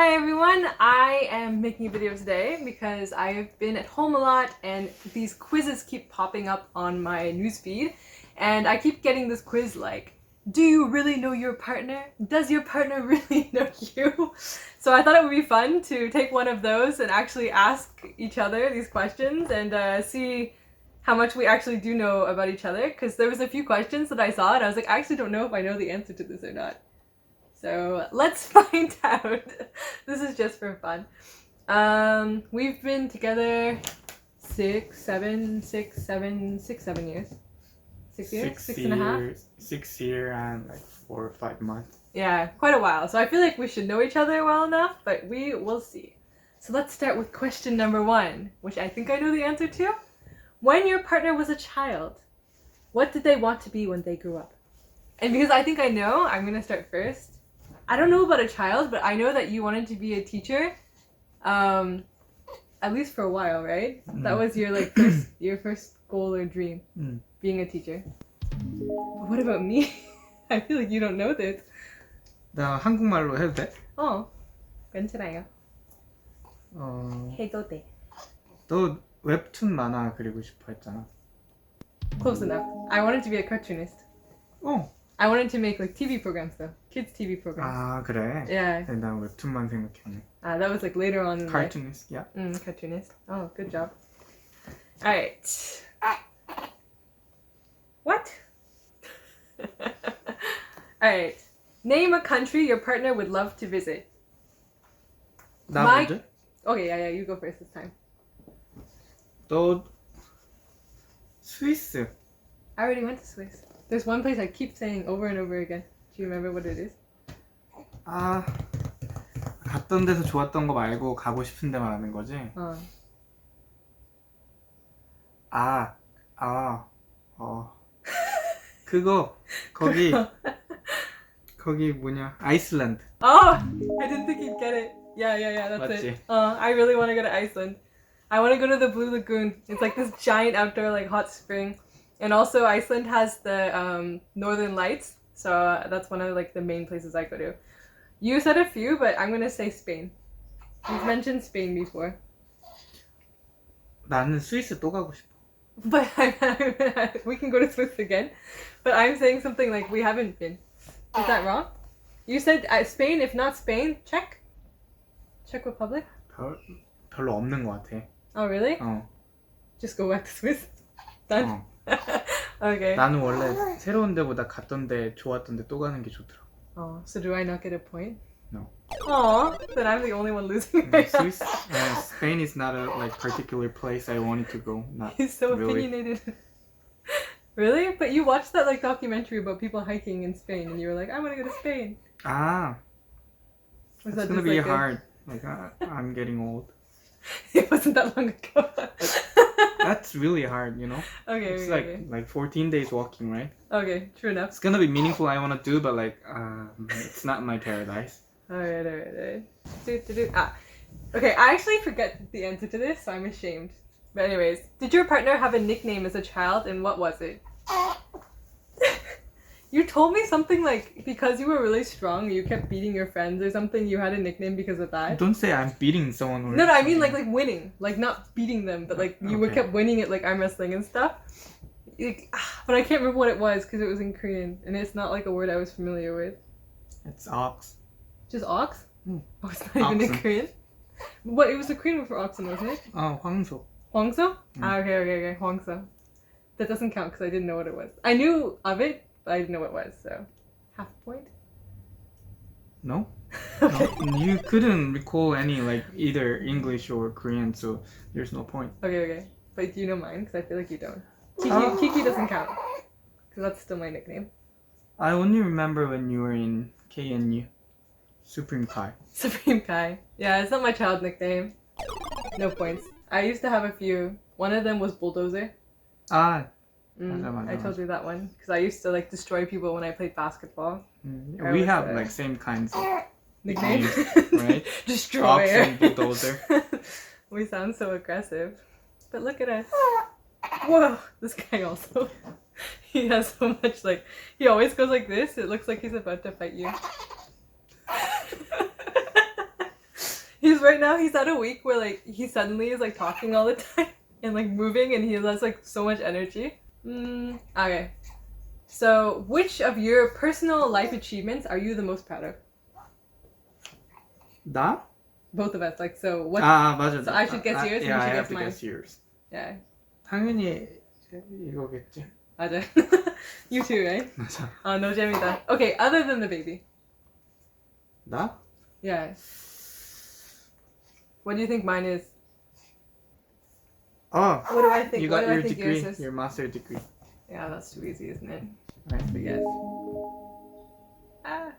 Hi everyone, I am making a video today because I've been at home a lot and these quizzes keep popping up on my newsfeed and I keep getting this quiz like, do you really know your partner? Does your partner really know you? So I thought it would be fun to take one of those and actually ask each other these questions and uh, see how much we actually do know about each other because there was a few questions that I saw and I was like, I actually don't know if I know the answer to this or not. So let's find out. this is just for fun. Um, we've been together six, seven, six, seven, six, seven years. Six years? Six, Six and a half? Six year and like four or five months. Yeah, quite a while. So I feel like we should know each other well enough, but we will see. So let's start with question number one, which I think I know the answer to. When your partner was a child, what did they want to be when they grew up? And because I think I know, I'm gonna start first. I don't know about a child, but I know that you wanted to be a teacher, um, at least for a while, right? That Mm. was your like first, your first goal or dream, Mm. being a teacher. But what about me? I feel like you don't know this. 나 한국말로 해도 돼? 어, 괜찮아요. 어, 해도 돼. 너 웹툰 만화 그리고 싶어 했잖아. Close enough. I wanted to be a cartoonist. 어. I wanted to make like TV programs though, kids TV programs. 아 그래. Yeah. 난 웹툰만 생각했네. Uh, that was like later on in life. Cartoonist, yeah. Mm, cartoonist. Oh, good job. All right. What? All right. Name a country your partner would love to visit. 나 My- 먼저? Okay, yeah, yeah. You go first this time. 너 스위스. I already went to Swiss. There's one place I keep saying over and over again. Do you remember what it is? 아 갔던 데서 좋았던 거 말고 가고 싶은 데 말하는 거지? Uh, 아, 아, 어. 그거 거기 거기 뭐냐? 아이슬란드. Oh, I didn't think you'd get it. Yeah, yeah, yeah, that's 맞지? it. Uh, I really want to go to Iceland. I want to go to the Blue Lagoon. It's like this giant outdoor like hot spring, and also Iceland has the um, Northern Lights, so uh, that's one of like the main places I go to. You said a few, but I'm gonna say Spain. You've mentioned Spain before, 나는 스위스 또 가고 싶어. but I, we can go to Swiss again. But I'm saying something like we haven't been. Is that wrong? You said uh, Spain. If not Spain, Czech. Czech Republic. 별 별로 없는 것 같아. Oh really? 어. Just go back to Swiss. Done. 어. okay. 나는 원래 새로운 데보다 갔던 데 좋았던 데 또 가는 게 좋더라. Oh, so do I not get a point? No. Oh, then I'm the only one losing. 근데 스위스, uh, Spain is not a like particular place I wanted to go. Not He's so really. opinionated. really? But you watched that like documentary about people hiking in Spain, and you were like, I want to go to Spain. 아, Was it's that gonna just, be like, a- hard. Like uh, I'm getting old. it wasn't that long ago. That's really hard, you know. okay, It's okay, like okay. like 14 days walking, right? Okay, true enough. It's gonna be meaningful. I wanna do, but like um, it's not my paradise. Alright, alright, alright. Do, do, do. Ah. Okay, I actually forget the answer to this, so I'm ashamed. But anyways, did your partner have a nickname as a child, and what was it? You told me something like because you were really strong, you kept beating your friends or something. You had a nickname because of that. Don't say I'm beating someone. No, no, I mean like like winning, like not beating them, but like you were kept winning at like arm wrestling and stuff. Like, ah, but I can't remember what it was because it was in Korean, and it's not like a word I was familiar with. it's ox. Just ox? Hmm. Oh, it's not even in Korean. What? It was a Korean word for oxen, wasn't it? Oh, 황소. Huangso? Hmm. Ah, okay, okay, okay. Huangso. That doesn't count because I didn't know what it was. I knew of it, I didn't know what it was. So, half point. No? okay. no, you couldn't recall any like either English or Korean, so there's no point. Okay, okay. But do you know mine? Because I feel like you don't. Kiki, Oh. Kiki doesn't count. Because that's still my nickname. I only remember when you were in KNU, Supreme Kai. Supreme Kai. Yeah, it's not my child nickname. No points. I used to have a few. One of them was Bulldozer. Ah, Mm, I told you that one because I used to like destroy people when I played basketball. Mm. We have like same kinds of nicknames, right? Destroyer, bulldozer. we sound so aggressive, but look at us. Whoa! This guy also. he has so much like he always goes like this. It looks like he's about to fight you. he's right now. He's at a week where like he suddenly is like talking all the time and like moving, and he has like so much energy Mm, okay. So, which of your personal life achievements are you the most proud of? 나? Both of us. Like, so what? 아 맞아. So I should guess 아, yours and Yeah, you I should have guess to mine. guess yours. yeah. 당연히 이거겠지. 맞아. you too, right? 맞아. Oh, no 재미다. Okay, other than the baby. 나? Yeah. What do you think mine is? 어. What do I think? You got your think degree, yours is? your master degree. Yeah, that's too easy, isn't it? Right. I guess. Ah,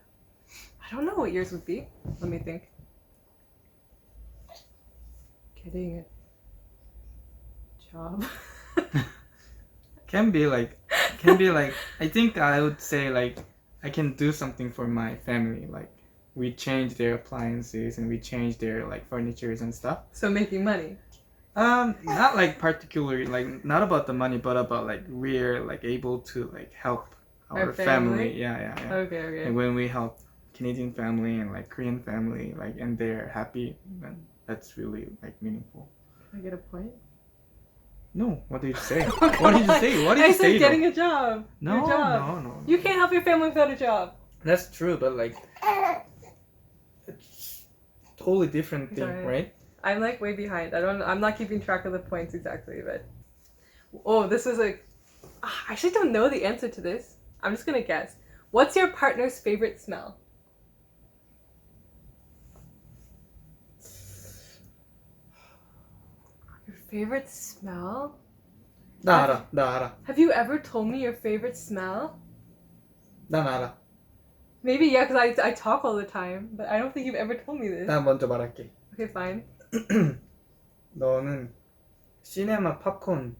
I don't know what yours would be. Let me think. Getting a job. Can be like, can be like. I think I would say like, I can do something for my family. Like, we change their appliances and we change their like furnitures and stuff. so making money. Um, not like particularly like not about the money, but about like we're like able to like help our, Our family. family? Yeah, yeah, yeah. Okay, okay. And when we help Canadian family and like Korean family, like and they're happy, then that's really like meaningful. Can I get a point? No, what did you say? what did you say? What did I you said say? though? getting a job. no, job. no, no. You can't help your family without a job. That's true, but like, it's totally different thing, right? I'm like way behind. I don't. I'm not keeping track of the points exactly, but oh, this was like. Ah, I actually don't know the answer to this. I'm just gonna guess. What's your partner's favorite smell? Your favorite smell? 나 알아, 나 알아, Have you ever told me your favorite smell? 난 알아. Maybe yeah, because I, I talk all the time, but I don't think you've ever told me this. 나 먼저 말할게. Okay, fine. 너는 시네마 팝콘,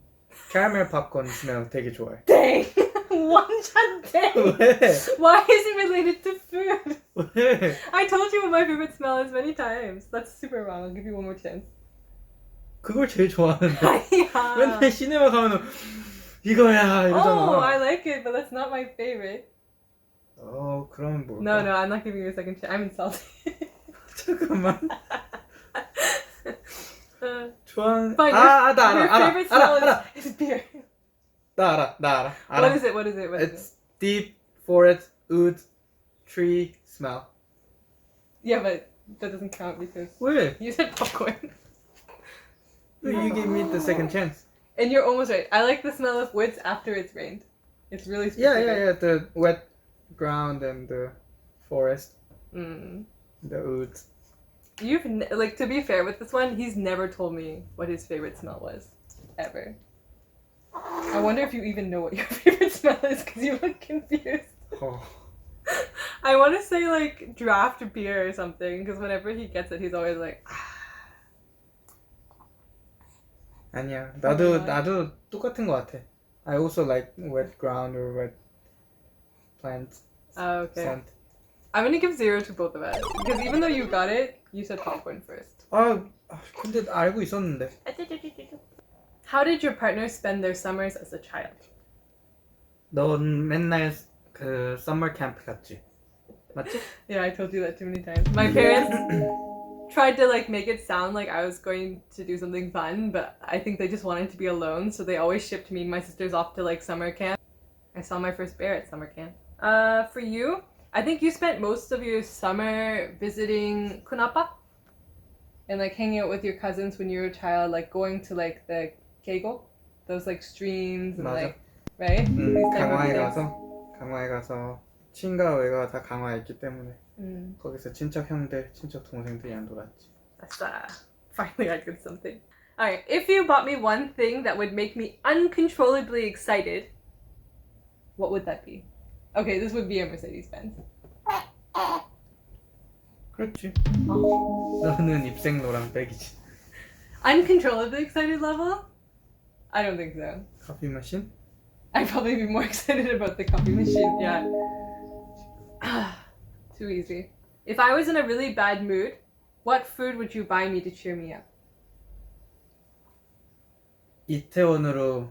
캐러멜 팝콘 스멜 되게 좋아해. Dang! One shot dang! 왜? Why is it related to food? 왜? I told you what my favorite smell is many times. That's super wrong. I'll give you one more chance. 그걸 제일 좋아하는데. yeah. 맨날 시네마 가면은 이거야 이러잖아. Oh, I like it, but that's not my favorite. 어, 그러면 뭘까? No, no, I'm not giving you a second chance. I'm insulted. 잠깐만. Trying. Ah, your, ah, your favorite smell is, is beer. Dara, dara, dara. What is it? What is it? It's it? deep forest oud tree smell. Yeah, but that doesn't count because Wait. you said popcorn. You gave me the second chance. And you're almost right. I like the smell of woods after it's rained. It's really specific. Yeah, yeah, yeah. The wet ground and the forest. Mm. The woods You've ne- like to be fair with this one, he's never told me what his favorite smell was, ever. I wonder if you even know what your favorite smell is because you look confused. Oh. I want to say like draft beer or something because whenever he gets it, he's always like, 아니야. 나도 Oh my 나도 똑같은 것 같아. I also like wet ground or wet plants oh, okay. scent. I'm gonna give zero to both of us because even though you got it, you said popcorn first. 아, 아, 근데 알고 있었는데. How did your partner spend their summers as a child? 넌 맨날 그 summer camp 갔지? 맞지? Yeah, I told you that too many times. My parents tried to like make it sound like I was going to do something fun, but I think they just wanted to be alone, so they always shipped me and my sisters off to like summer camp. I saw my first bear at summer camp. Uh, for you, I think you spent most of your summer visiting Kunapa and like hanging out with your cousins when you were a child, like going to like the Keigo, those like streams and 맞아. like right. 음, These type of 강화에 things. 가서 강화에 가서 친가 외가 다 강화에 있기 때문에 Mm. 거기서 친척 형들, 친척 동생들이랑 놀았지. That's uh, finally I did something. Alright, if you bought me one thing that would make me uncontrollably excited, what would that be? Okay, this would be a Mercedes Benz. 그렇지. Oh. 너는 입생 노랑백이지. Uncontrollably excited level? I don't think so. 커피 머신? I'd probably be more excited about the coffee machine, yeah. Too easy. If I was in a really bad mood, what food would you buy me to cheer me up? 이태원으로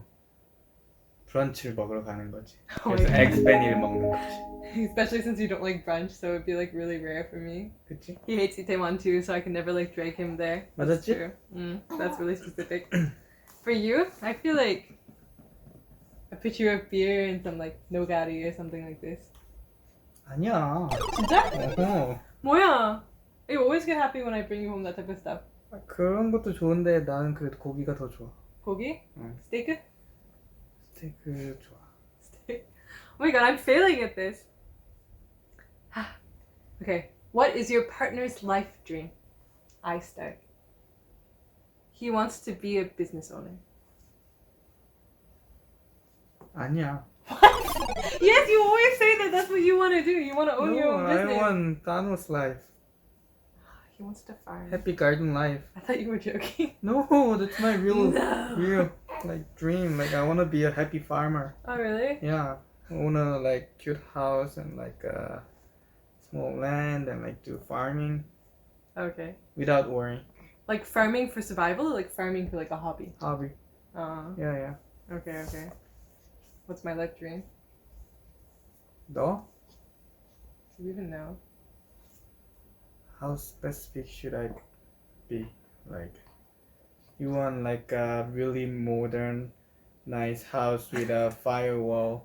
브런치를 먹으러 가는 거지. Oh my 그래서 God. 에그 베니를 먹는 거지. Especially since you don't like brunch, so it'd be like really rare for me. 그치? He hates Itaewon too, so I can never like drag him there. That's 맞았지? true. Mm, that's really specific. For you, I feel like a pitcher of beer and some like nogari or something like this. 아니야. 진짜? 어. 뭐야? You always get happy when I bring you home that type of stuff. 그런 것도 좋은데 나는 그래도 고기가 더 좋아. 고기? 응. Steak? 스테이크 좋아. Steak. Oh my god, I'm failing at this. okay, what is your partner's life dream? I start. He wants to be a business owner. 아니야. yes, you always say that that's what you want to do. You want to own your No, own I business. want Thanos life. He wants to farm. Happy garden life. I thought you were joking. No, that's my real, No. real like dream. Like I wanna be a happy farmer. Oh really? Yeah, I wanna like cute house and like a small land and like do farming Okay. without worrying. Like farming for survival, or like farming for like a hobby. Hobby. Uh, Yeah, yeah. okay, okay. What's my life dream? 너? Do you even know? How specific should I be? Like, you want like a really modern, nice house with a firewall,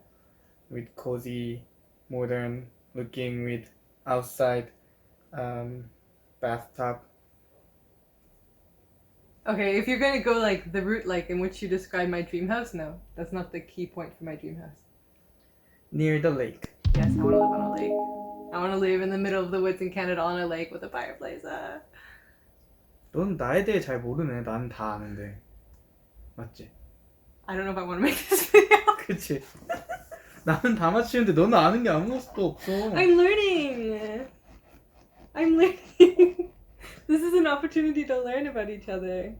with cozy, modern looking with outside um, bathtub. Okay, if you're gonna go like the route like in which you describe my dream house, no, that's not the key point for my dream house. near the lake. Yes, I want to live on a lake. I want to live in the middle of the woods in Canada on a lake with a fireplace. Uh, 넌 나에 대해 잘 모르네. 난 다 아는데. 맞지? I don't know if I want to make this video. 그치? 나는 다 맞히는데 너는 아는 게 아무것도 없어. I'm learning. I'm learning. this is an opportunity to learn about each other.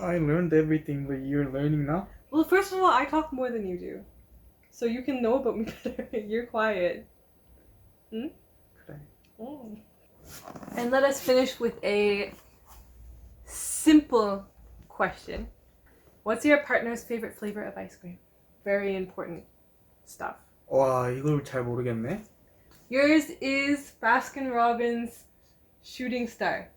I learned everything, but you're learning now? Well, first of all, I talk more than you do. So you can know about me better. You're quiet. 그래. Mm. And let us finish with a simple question. What's your partner's favorite flavor of ice cream? Very important stuff. 와, 이걸 잘 모르겠네. Yours is Baskin Robbins Shooting Star.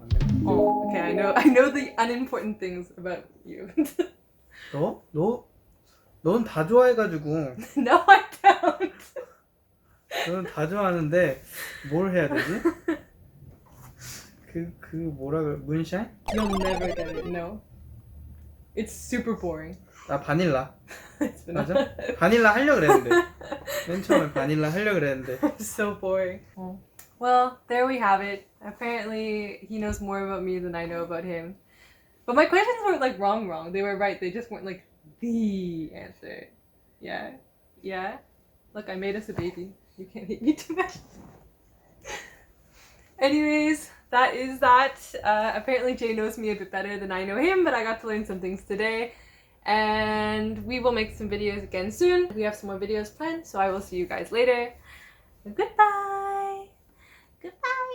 맞네. Oh, okay. I know. I know the unimportant things about you. 너? 너? 넌 다 좋아해가지고 no, I don't. 너는 다 좋아하는데 뭘 해야 되지? 그, 그 뭐라 그래? 문샤인? You'll never get it. No. It's super boring. 나 바닐라. It's been 맞아? 바닐라 하려 그랬는데. 맨 처음에 바닐라 하려 그랬는데. so boring. Well, there we have it. Apparently, he knows more about me than I know about him. But my questions weren't like wrong, wrong. They were right. They just weren't like the answer. Yeah, yeah. Look, I made us a baby. You can't hate me too much. Anyways, that is that. Uh, apparently, Jay knows me a bit better than I know him, but I got to learn some things today. And we will make some videos again soon. We have some more videos planned, so I will see you guys later. Goodbye. Goodbye.